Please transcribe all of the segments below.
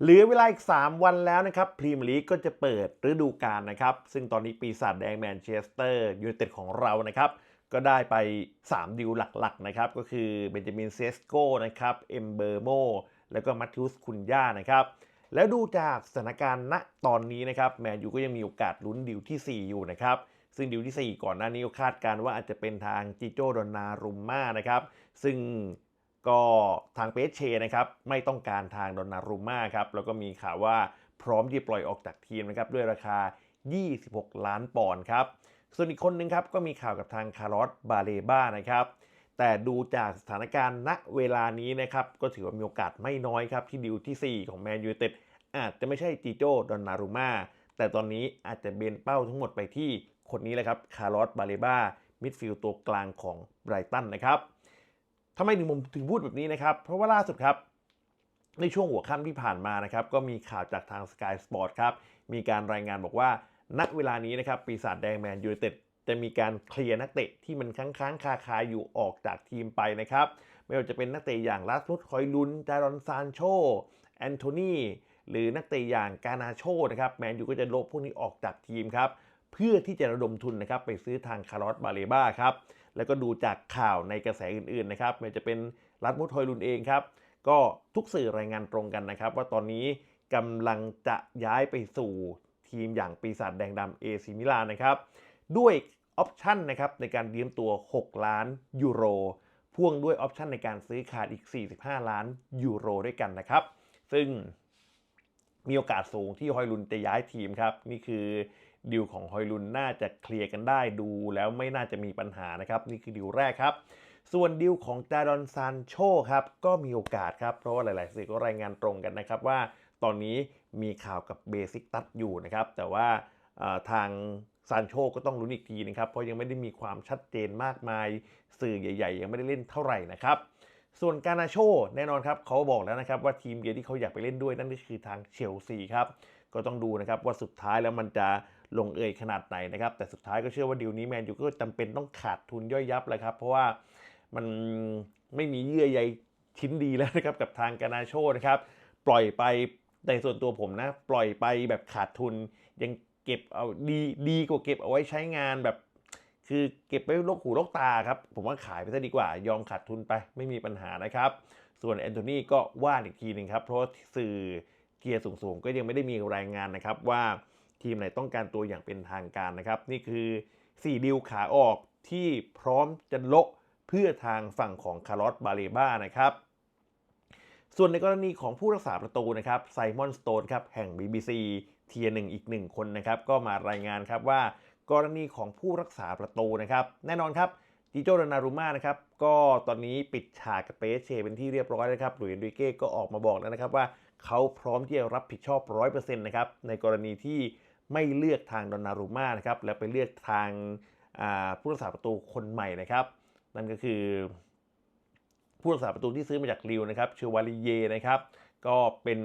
เหลือเวลาอีก 3 วันแล้วนะครับพรีเมียร์ลีกก็จะเปิดฤดูกาลนะครับ ซึ่งตอนนี้ปีศาจแดงแมนเชสเตอร์ยูไนเต็ดของเรานะครับ ก็ได้ไป 3 ดิวหลักๆนะครับ ก็คือเบนจามินเซสโกนะครับเอมเบอร์โมแล้วก็มัตติอุสคุนย่านะครับแล้วดูจากสถานการณ์ณตอนนี้นะครับแมนยูก็ยังมีโอกาสลุ้นดิวที่ 4 อยู่นะครับซึ่งดิวที่ 4 ก่อนหน้านี้ก็คาดการณ์ว่าอาจจะเป็นทางจิโจโดนารุมม่านะครับซึ่ง ก็ทางเปเชนะครับไม่ต้องการทางดอนนารุม่าครับแล้วก็มีข่าวว่าพร้อมที่ปล่อยออกจากทีมนะครับด้วยราคา 26 ล้านปอนด์ครับส่วนอีกคนหนึงครับก็มีข่าวกับทางคาร์ลอสบาเลบ้านะครับแต่ดูจากสถานการณ์ณเวลานี้นะครับก็ถือว่ามีโอกาสไม่น้อยครับที่ดิวที่ 4 ของแมนยูเต็ดอาจจะไม่ใช่จิโจดอนนารุม่าแต่ตอนนี้อาจจะเบนเป้าทั้งหมดไปที่คนนี้แหละครับคาร์ลอสบาเลบ้ามิดฟิลด์ตัวกลางของไบรตันนะครับ ทำไมถึงผมถึงพูดแบบนี้นะครับ เพราะว่าล่าสุดครับ ในช่วงหัวค่ำที่ผ่านมานะครับ ก็มีข่าวจากทาง Sky Sport ครับ มีการรายงานบอกว่า ณเวลานี้นะครับ ปีศาจแดงแมนยูไนเต็ดจะมีการเคลียร์นักเตะที่มันค้างๆคาคาอยู่ออกจากทีมไปนะครับ ไม่ว่าจะเป็นนักเตะอย่างลาสมุดคอยลุนจารอนซานโชแอนโทนีหรือนักเตะอย่างกานาโชนะครับแมนยูก็จะลบพวกนี้ออกจากทีมครับเพื่อที่จะระดมทุนนะครับไปซื้อทางคาร์ลอสบาเลบ้าครับ แล้วก็ดูจากข่าวในกระแสอื่นๆนะครับไม่จะเป็นรัฐมุทฮอยลุนเองครับ ก็ทุกสื่อรายงานตรงกันนะครับ ว่าตอนนี้กำลังจะย้ายไปสู่ทีมอย่างปีศาจแดงดำเอซิมิลานนะครับ ด้วยออปชันนะครับในการยืมตัว 6 ล้านยูโร พ่วงด้วยออปชันในการซื้อขาดอีก 45 ล้านยูโรด้วยกันนะครับ ซึ่งมีโอกาสสูงที่ฮอยลุนจะย้ายทีมครับ นี่คือ ดิวของฮอยลุนน่าจะเคลียร์กันได้ดูแล้วไม่น่าจะมีปัญหานะครับ นี่คือดิวแรกครับ ส่วนดิวของจารอนซานโชครับก็มีโอกาสครับ เพราะว่าหลาย ๆ สื่อก็รายงานตรงกันนะครับว่าตอนนี้มีข่าวกับเบสิกตัดอยู่นะครับ แต่ว่าทางซานโชก็ต้องลุ้นอีกทีนะครับ เพราะยังไม่ได้มีความชัดเจนมากมาย สื่อใหญ่ ๆ ยังไม่ได้เล่นเท่าไหร่นะครับ ส่วนกานาโชแน่นอนครับเขาบอกแล้วนะครับว่าทีมเดียวที่เขาอยากไปเล่นด้วยนั่นก็คือทางเชลซีครับ ก็ต้องดูนะครับว่าสุดท้ายแล้วมันจะ ลงเอยขนาดไหนนะครับ แต่สุดท้ายก็เชื่อว่าดีลนี้แมนยูก็จำเป็นต้องขาดทุนย่อยยับเลยครับ เพราะว่ามันไม่มีเยื่อใยชิ้นดีแล้วนะครับกับทางกานาโชนะครับ ปล่อยไปในส่วนตัวผมนะ ปล่อยไปแบบขาดทุนยังเก็บเอาดีดีกว่าเก็บเอาไว้ใช้งานแบบ คือเก็บไว้ลกหูลกตาครับ ผมว่าขายไปซะดีกว่ายอมขาดทุนไปไม่มีปัญหานะครับ ส่วนแอนโทนีก็ว่าอีกทีหนึ่งครับ เพราะสื่อเกียร์สูงๆ ก็ยังไม่ได้มีรายงานนะครับว่า ทีมไหนต้องการตัวอย่างเป็นทางการนะครับ นี่คือ 4 ดิวขาออกที่พร้อมจะโละเพื่อทางฝั่งของคาร์ลอสบาเลบ้านะครับ ส่วนในกรณีของผู้รักษาประตูนะครับไซมอนสโตนครับแห่ง BBC เทียหนึ่งอีกหนึ่งคนนะครับ ก็มารายงานครับว่ากรณีของผู้รักษาประตูนะครับ แน่นอนครับจิโจโดนารุม่านะครับก็ตอนนี้ปิดฉากกับเปเชเป็นที่เรียบร้อยแล้วครับหลุยส์เอนริเก้ก็ออกมาบอกแล้วนะครับว่าเขาพร้อมที่จะรับผิดชอบ 100%นะครับในกรณีที่ ไม่เลือกทางดอนนารุม่านะครับแล้วไปเลือกทางผู้รักษาประตูคนใหม่นะครับ นั่นก็คือ ผู้รักษาประตูที่ซื้อมาจากริวนะครับเชวาลิเยนะครับ ก็เป็น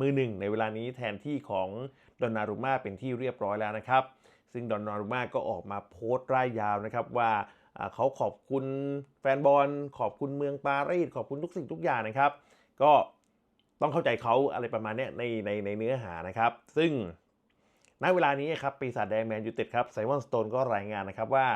มือหนึ่งในเวลานี้แทนที่ของดอนนารุม่าเป็นที่เรียบร้อยแล้วนะครับ ซึ่งดอนนารุม่าก็ออกมาโพสต์ร่ายยาวนะครับว่าเขาขอบคุณแฟนบอลขอบคุณเมืองปารีสขอบคุณทุกสิ่งทุกอย่างนะครับ ก็ต้องเข้าใจเขาอะไรประมาณนี้ในในในเนื้อหานะครับ ซึ่ง ณเวลานี้ครับปีศาจแดงแมนยูเต็ดครับไซมอนสโตนก็รายงานนะครับว่า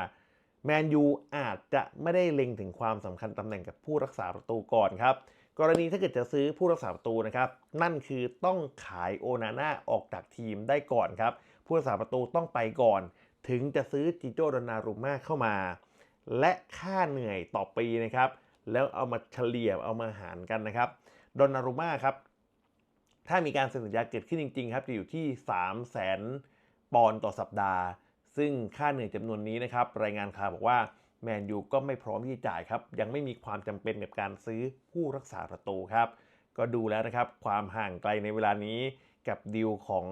แมนยูอาจจะไม่ได้เล็งถึงความสำคัญตำแหน่งกับผู้รักษาประตูก่อนครับ กรณีถ้าเกิดจะซื้อผู้รักษาประตูนะครับ นั่นคือต้องขายโอนาน่าออกจากทีมได้ก่อนครับ ผู้รักษาประตูต้องไปก่อน ถึงจะซื้อจิโจโดนารุม่าเข้ามา และค่าเหนื่อยต่อปีนะครับ แล้วเอามาเฉลี่ยเอามาหารกันนะครับ โดนนารุม่าครับ ถ้ามีการเซ็นสัญญาเกิดขึ้นจริง ๆ ครับ จะอยู่ที่ 3 0 0แสนปอนด์ต่อสัปดาห์ ซึ่งค่าเหนื่อยจำนวนนี้นะครับ รายงานข่าวบอกว่าแมนยูก็ไม่พร้อมที่จะจ่ายครับ ยังไม่มีความจำเป็นกับการซื้อผู้รักษาประตูครับ ก็ดูแล้วนะครับ ความห่างไกลในเวลานี้กับดีลของ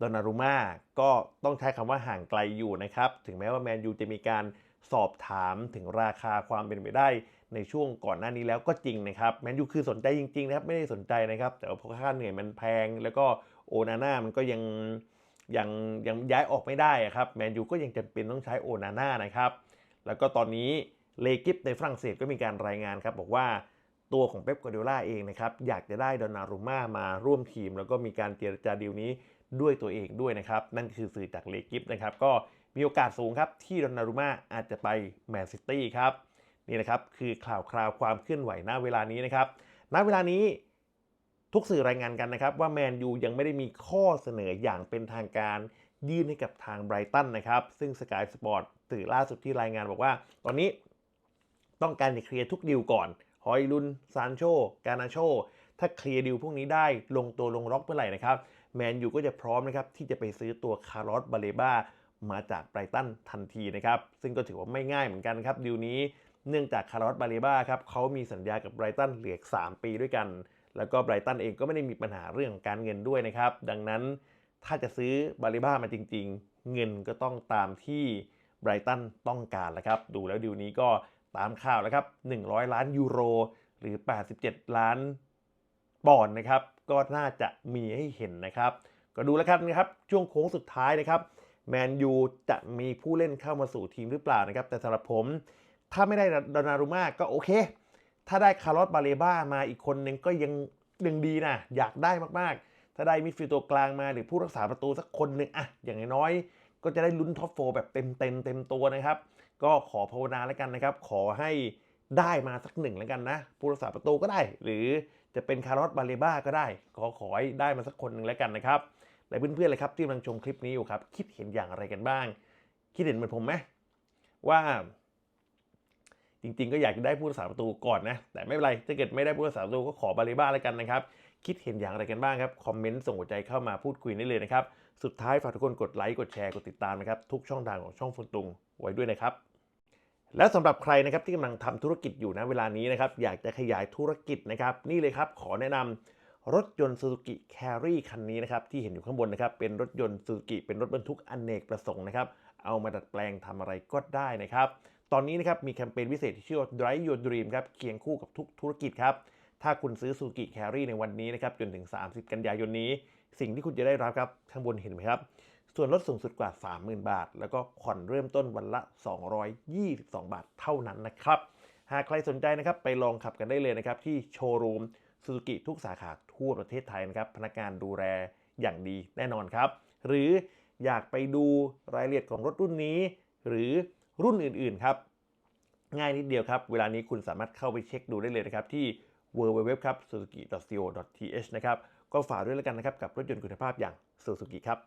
ดอนนารุม่าก็ต้องใช้คำว่าห่างไกลอยู่นะครับ ถึงแม้ว่าแมนยูจะมีการ สอบถามถึงราคาความเป็นไปได้ในช่วงก่อนหน้านี้แล้วก็จริงนะครับแมนยูคือสนใจจริงๆนะครับไม่ได้สนใจนะครับ แต่ว่าเพราะค่าเหนื่อยมันแพง แล้วก็โอนาน่ามันก็ยังยังยังย้ายออกไม่ได้ครับแมนยูก็ยังจำเป็นต้องใช้โอนาน่านะครับแล้วก็ตอนนี้เลกิฟในฝรั่งเศสก็มีการรายงานครับบอกว่าตัวของเป๊ปกวาร์ดิโอลาเองนะครับอยากจะได้ดอนนารุม่ามาร่วมทีม แล้วก็มีการเจรจาดีลนี้ด้วยตัวเองด้วยนะครับ นั่นคือสื่อจากเลกิฟนะครับก็ มีโอกาสสูงครับที่ดอนนารุม่าอาจจะไปแมนซิตี้ครับนี่นะครับคือข่าวคราวความเคลื่อนไหวณเวลานี้นะครับณเวลานี้ทุกสื่อรายงานกันนะครับ ว่าแมนยูยังไม่ได้มีข้อเสนออย่างเป็นทางการยื่นให้กับทางไบรตันนะครับ ซึ่งสกายสปอร์ตสื่อล่าสุดที่รายงานบอกว่า ตอนนี้ต้องการจะเคลียร์ทุกดีลก่อน ฮอยลุน ซานโช กานาโช ถ้าเคลียร์ดีลพวกนี้ได้ลงตัวลงล็อกเมื่อไหร่นะครับ แมนยูก็จะพร้อมนะครับที่จะไปซื้อตัวคาร์ลอสบาเลบา มาจากไบรตันทันทีนะครับ ซึ่งก็ถือว่าไม่ง่ายเหมือนกันครับดีลนี้เนื่องจากคาร์ลอสบาเลบ้าครับเขามีสัญญากับไบรตันเหลือ3ปีด้วยกัน แล้วก็ไบรตันเองก็ไม่ได้มีปัญหาเรื่องของการเงินด้วยนะครับ ดังนั้นถ้าจะซื้อบาเลบ้ามาจริง ๆ เงินก็ต้องตามที่ไบรตันต้องการแล้วครับ ดูแล้วดีลนี้ก็ตามข่าวแล้วครับ 100 ล้านยูโร หรือ 87 ล้านปอนด์นะครับ ก็น่าจะมีให้เห็นนะครับ ก็ดูแล้วกันนะครับ ช่วงโค้งสุดท้ายนะครับ แมนยูจะมีผู้เล่นเข้ามาสู่ทีมหรือเปล่านะครับ แต่สำหรับผม ถ้าไม่ได้ดอนารุม่าก็โอเค ถ้าได้คาร์ลอสบาเลบ้ามาอีกคนนึงก็ยังยังดีนะ อยากได้มากๆ ถ้าได้มิดฟิลด์ตัวกลางมาหรือผู้รักษาประตูสักคนหนึ่งอะอย่างน้อยก็จะได้ลุ้นท็อปโฟร์แบบเต็มเต็มเต็มตัวนะครับ ก็ขอภาวนาแล้วกันนะครับ ขอให้ได้มาสักหนึ่งแล้วกันนะ ผู้รักษาประตูก็ได้ หรือจะเป็นคาร์ลอสบาเลบ้าก็ได้ ขอขอให้ได้มาสักคนหนึ่งแล้วกันนะครับ และเพื่อนๆเลยครับที่กำลังชมคลิปนี้อยู่ครับ คิดเห็นอย่างไรกันบ้าง คิดเห็นเหมือนผมไหมว่า จริงๆ ก็อยากจะได้ผู้รักษาประตูก่อนนะ แต่ไม่เป็นไรถ้าเกิดไม่ได้ผู้รักษาประตูก็ขอบาเลบ้าแล้วกันนะครับ คิดเห็นอย่างไรกันบ้างครับ คอมเมนต์ส่งหัวใจเข้ามาพูดคุยได้เลยนะครับ สุดท้ายฝากทุกคนกดไลค์กดแชร์กดติดตามนะครับทุกช่องทางของช่องฟุนตุงไว้ด้วยนะครับและสำหรับใครนะครับที่กำลังทำธุรกิจอยู่นะเวลานี้นะครับอยากจะขยายธุรกิจนะครับ นี่เลยครับขอแนะนำ รถยนต์ Suzuki Carry คันนี้นะครับที่เห็นอยู่ข้างบนนะครับเป็นรถยนต์ Suzuki เป็นรถบรรทุกอเนกประสงค์นะครับเอามาดัดแปลงทำอะไรก็ได้นะครับ ตอนนี้นะครับมีแคมเปญพิเศษที่ชื่อว่า Drive Your Dream ครับเคียงคู่กับทุกธุรกิจครับถ้าคุณซื้อ Suzuki Carry ในวันนี้นะครับจนถึง 30 กันยายนนี้ สิ่งที่คุณจะได้รับครับข้างบนเห็นไหมครับ ส่วนลดสูงสุดกว่า 30,000 บาท แล้วก็ผ่อนเริ่มต้นวันละ 222 บาทเท่านั้นนะครับหากใครสนใจนะครับไปลองขับกันได้เลยนะครับที่โชว์รูม ซูซูกิทุกสาขาทั่วประเทศไทยนะครับ พนักงานดูแลอย่างดีแน่นอนครับ หรืออยากไปดูรายละเอียดของรถรุ่นนี้ หรือรุ่นอื่นๆครับ ง่ายนิดเดียวครับ เวลานี้คุณสามารถเข้าไปเช็คดูได้เลยนะครับ ที่ www ครับ suzuki.co.th นะครับ ก็ฝากด้วยแล้วกันนะครับ กับรถยนต์คุณภาพอย่าง Suzuki ครับ